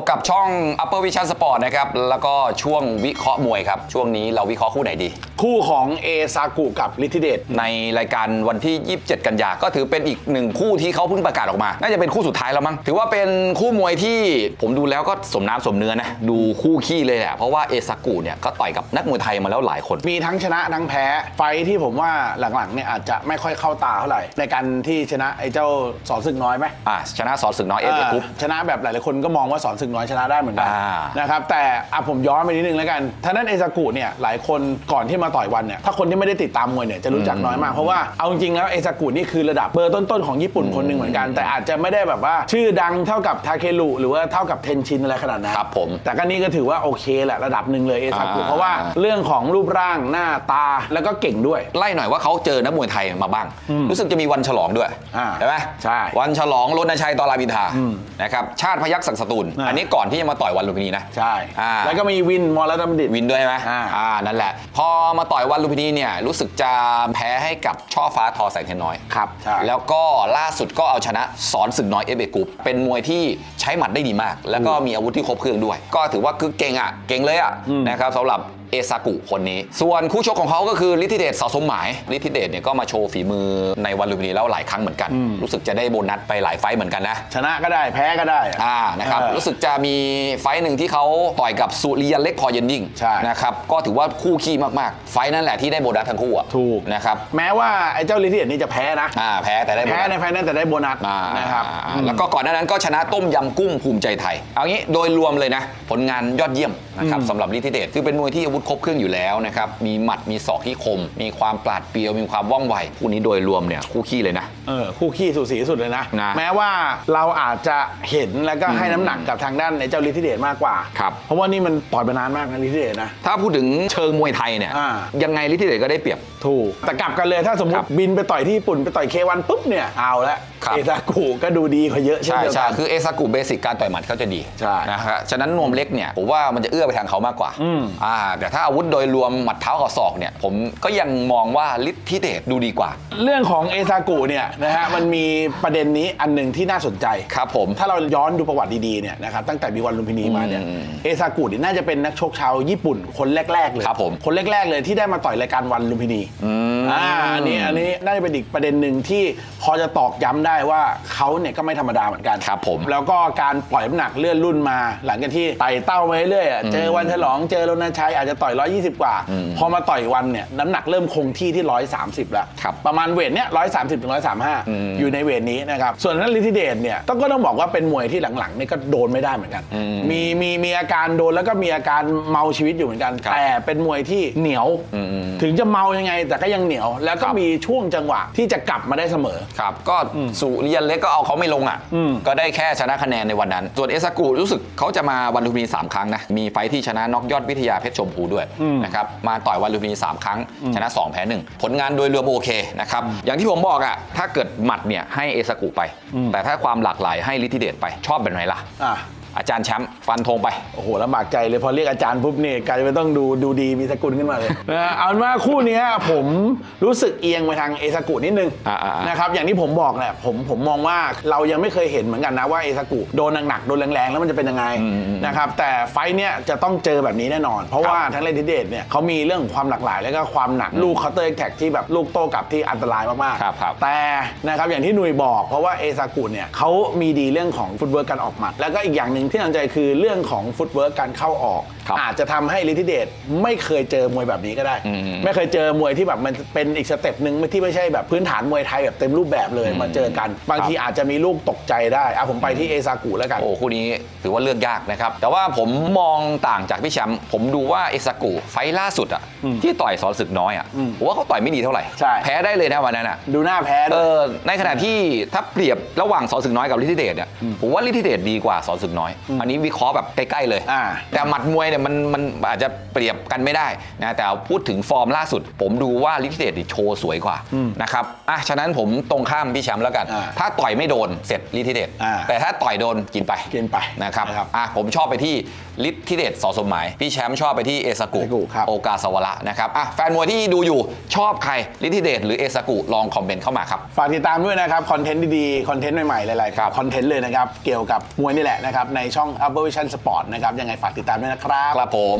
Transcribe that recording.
บกับช่อง Upper Vision Sport นะครับ แล้วก็ช่วงวิเคราะห์มวยครับ ช่วงนี้เราวิเคราะห์คู่ไหนดี คู่ของเอซากุกับลิทธิเดชในรายการวันที่ 27 กันยา ก็ถือเป็นอีกหนึ่งคู่ที่เขาเพิ่งประกาศออกมา น่าจะเป็นคู่สุดท้ายแล้วมั้ง ถือว่าเป็นคู่มวยที่ผมดูแล้วก็สมน้ำสมเนื้อนะ ดูคู่ขี้เลยแหละ เพราะว่าเอซากุเนี่ยก็ต่อยกับนักมวยไทยมาแล้วหลายคน มีทั้งชนะทั้งแพ้ ไฟท์ที่ผมว่าหลังๆเนี่ยอาจจะไม่ค่อยเข้าตาเท่าไหร่ ในการที่ชนะไอ้เจ้าสอนศึกน้อยไหมอะชนะสอนศึกน้อยเอฟเอคุปชนะแบบหลายๆคนก็มองว่าสอนศึกน้อยชนะได้เหมือนกันอ่า นะครับแต่อะผมย้อนไปนิดนึงแล้วกันท่านั้นเอซากุเนี่ยหลายคนก่อนที่มาต่อยวันเนี่ยถ้าคนที่ไม่ได้ติดตามมวยเนี่ยจะรู้จักน้อยมากเพราะว่าเอาจริงๆแล้วเอซากุนี่คือระดับเบอร์ต้นๆของญี่ปุ่นคนหนึ่งเหมือนกัน แต่อาจจะไม่ได้แบบว่าชื่อดังเท่ากับทาเคลุหรือว่าเท่ากับเทนชินอะไรขนาดนั้นครับผม แต่ก็นี่ก็ถือว่าโอเคแหละระดับหนึ่งเลยเอซากุอ่า เพราะว่าเรื่องของรูปร่างหน้าตาแล้วก็เก่งด้วย ไล่หน่อยว่าเขาเจอนักมวยไทยมาบ้าง รู้สึกจะมีวันฉลองด้วยอ่าใช่ไหมใช่วันฉลองรณชัยตอราบินทานะครับชาติพยัคฆ์ศักดิ์สตูล อ่าอันนี้ก่อนที่จะมาต่อยวันลุมพินีนะ ใช่ อ่า แล้วก็มีวินมอลรัตนบัณฑิต วินด้วยใช่ไหมอ่า อ่า นั่นแหละ พอมาต่อยวันลุมพินีเนี่ย รู้สึกจะแพ้ให้กับช่อฟ้าทอแสงเทียนน้อย ครับใช่ แล้วก็ล่าสุดก็เอาชนะสอนศึกน้อยเอฟเอกรุ๊ปเป็นมวยที่ใช้หมัดได้ดีมาก แล้วก็มีอาวุธที่ครบเครื่องด้วย ก็ถือว่าคือเก่งอะ เก่งเลยอะนะครับสำหรับเอซากุคนนี้ ส่วนคู่ชกของเขาก็คือลิทธิเดชเสาสมหมายลิทธิเดชเนี่ยก็มาโชว์ฝีมือในวันลุมพินีแล้วหลายครั้งเหมือนกัน รู้สึกจะได้โบนัสไปหลายไฟต์เหมือนกันนะชนะก็ได้แพ้ก็ได้อะอ่านะครับเออรู้สึกจะมีไฟต์หนึ่งที่เขาต่อยกับสุริยันเล็กพอเย็นยิ่งใช่นะครับก็ถือว่าคู่ขี้มากๆ ไฟต์นั่นแหละที่ได้โบนัสทั้งคู่อะถูกนะครับแม้ว่าไอ้เจ้าลิทธิเดชนี่จะแพ้นะอ่าแพ้แต่ได้โบแพ้นัสในไฟนั้นแต่ได้โบนัสอ่านะครับอ่าแล้วก็ก่อนหน้านั้นก็ชนะต้มยำกุ้งภูมิใจไทยเอางี้โดยรวมเลยนะผลงานยอดเยี่ยมนะครับสำหรับลิทธิเดชคือเป็นมวยที่อาวุธครบเครื่องอยู่แล้วนะครับมีหมัดมีศอกที่คม มีความปราดเปรียวมีความว่องไวคู่นี้โดยรวมเนี่ยคู่ขี้เลยนะ เออคู่ขี้สูสีสุดเลยนะ นะแม้ว่าเราอาจจะเห็นแล้วก็ให้น้ำหนักกับทางด้านในเจ้าลิทธิเดชมากกว่า ครับ เพราะว่านี่มันต่อยมานานมากนะลิทธิเดชนะ ถ้าพูดถึงเชิงมวยไทยเนี่ยอ่า ยังไงลิทธิเดชก็ได้เปรียบ ถูก แต่กลับกันเลยถ้าสมมครัติบบินไปต่อยที่ญี่ปุ่นไปต่อยเควันปุ๊บเนี่ยเอาละครับ เอซากุก็ดูดีกว่าเยอะเช่นใช่เดียวใช่กัน คือเอซากุเบสิกการต่อยหมัดเขาจะดีใช่นะครับฉะนั้นนวมเล็กเนี่ยผมว่ามันจะเอื้อไปทางเขามากกว่าอืม อ่าแต่ถ้าอาวุธโดยรวมหมัดเท้ากับศอกเนี่ยผมก็ยังมองว่าลิทธิเดชดูดีกว่า เรื่องของเอซากุเนี่ยนะฮะมันมีประเด็นนี้อันหนึ่งที่น่าสนใจ ครับผม ถ้าเราย้อนดูประวัติดีๆเนี่ยนะครับตั้งแต่มีวันลุมพินีมาเนี่ยอืมเอซากุนี่น่าจะเป็นนักชกชาวญี่ปุ่นคนแรกๆเลยครับผมคนแรกๆเลยที่ได้มาต่อยรายการวันลุมพินีอ่าอันนี้อันนี้น่าจะเป็นอีกประเด็นหนึ่งที่พอจะตอกย้ำได้ว่าเขาเนี่ยก็ไม่ธรรมดาเหมือนกัน ครับผม แล้วก็การปล่อยน้ำหนักเลื่อนรุ่นมา หลังจากที่ไต่เต้ามาเรื่อยๆอะเจอวันฉลองเจอรณชัยอาจจะต่อย 120 กว่า พอมาต่อยวันเนี่ยน้ำหนักเริ่มคงที่ที่ 130 แล้วครับประมาณเวทเนี้ย130ถึง135 อยู่ในเวทนี้นะครับ ส่วนนั้นลิทธิเดชเนี่ยต้องก็ต้องบอกว่าเป็นมวยที่หลังๆนี่ก็โดนไม่ได้เหมือนกัน มีมีมีอาการโดนแล้วก็มีอาการเมาชีวิตอยู่เหมือนกันครับแต่เป็นมวยที่เหนียว ถึงจะเมายังไงแต่ก็ยังเหนียว แล้วก็มีช่วงจังหวะที่จะกลับมาได้เสมอครับ ก็สุริยันเล็กก็เอาเขาไม่ลงอะก็ได้แค่ชนะคะแนนในวันนั้น ส่วนเอซากุรู้สึกเขาจะมาวันลุมพินี3ครั้งนะมีไฟท์ที่ชนะน็อกยอดวิทยาเพชรชมพูด้วยนะครับมาต่อยวันลุมพินี3 ครั้ง ชนะ 2 แพ้ 1 ผลงานโดยรวมโอเคนะครับอย่างที่ผมบอกอะถ้าเกิดหมัดเนี่ยให้เอซากุไป แต่ถ้าความหลากหลายให้ลิทธิเดชไปชอบแบบไหนล่ะ อะอาจารย์แชมป์ฟันธงไป โอ้โหลำบากใจเลยพอเรียกอาจารย์ปุ๊บนี่กลายเป็นต้องดูดูดีมีสกุลขึ้นมาเลย นะเอาเป็นว่าคู่เนี้ยผมรู้สึกเอียงไปทางเอซากุนิดนึงอ่าๆๆ นะครับอย่างที่ผมบอกแหละผมผมมองว่าเรายังไม่เคยเห็นเหมือนกันนะว่าเอซากุโดนหนักๆโดนแรงๆ แล้วมันจะเป็นยังไงนะครับแต่ไฟท์เนี้ยจะต้องเจอแบบนี้แน่นอน เพราะว่าทั้งเลนทิเดตเนี่ยเขามีเรื่องของความหลากหลาย แล้วก็ความหนักลูกเคาน์เตอร์แท็กที่แบบลูกโต้กลับที่อันตรายมากครับครับแต่นะครับอย่างที่หนุยบอกเพราะว่าเอซากุเนี่ยเขามีดีเรื่องของฟุตเวิร์กการออกหมัดแล้วก็อีกอย่างหนึ่งที่น่าสนใจคือเรื่องของฟุตเวิร์กการเข้าออก ครับอาจจะทำให้ลิทธิเดชไม่เคยเจอมวยแบบนี้ก็ได้ไม่เคยเจอมวยที่แบบมันเป็นอีกสเต็ปหนึ่งที่ไม่ใช่แบบพื้นฐานมวยไทยแบบเต็มรูปแบบเลยมาเจอกัน บางทีอาจจะมีลูกตกใจได้อะผมไปที่เอซากุแล้วกัน โอ้คู่นี้ถือว่าเลือกยากนะครับ แต่ว่าผมมองต่างจากพี่แชมป์ผมดูว่าเอซากุไฟล์ล่าสุดอะที่ต่อยสอนศึกน้อยอะผมว่าเขาต่อยไม่ดีเท่าไหร่ ใช่ แพ้ได้เลยนะวันนั้นอะดูหน้าแพ้เอด้วย อในขณะที่ถ้าเปรียบระหว่างสอนศึกน้อยกับลิทธิเดชเนี่ยผมว่าลิทธิเดชดีกว่าสอนศึกน้อยอันนี้วิเคราะห์แบบใกล้ๆเลย อ่า แต่หมัดมวยเนี่ยมันมันอาจจะเปรียบกันไม่ได้นะแต่พูดถึงฟอร์มล่าสุด ผมดูว่าลิทธิเดชนี่โชว์สวยกว่านะครับอะฉะนั้นผมตรงข้ามพี่แชมป์แล้วกัน อ่าถ้าต่อยไม่โดนเสร็จลิทธิเดชอ่าแต่ถ้าต่อยโดนกินไปกินไปนะครับนะครับอะผมชอบไปที่ลิทธิเดชสอสมหมาย พี่แชมป์ชอบไปที่เอซากุเอซากุครับ โอกาสวระนะครับอะแฟนมวยที่ดูอยู่ชอบใครลิทธิเดชหรือเอซากุลองคอมเมนต์เข้ามาครับ ฝากติดตามด้วยนะครับ คอนเทนต์ดีๆ คอนเทนต์ใหม่ๆ หลายๆครับคอนเทนต์เลยนะครับ เกี่ยวกับมวยนี่แหละนะครับ ในช่อง a b o v i s i o n Sport นะครับยังไงฝากติดตามด้วยนะครับ ครับผม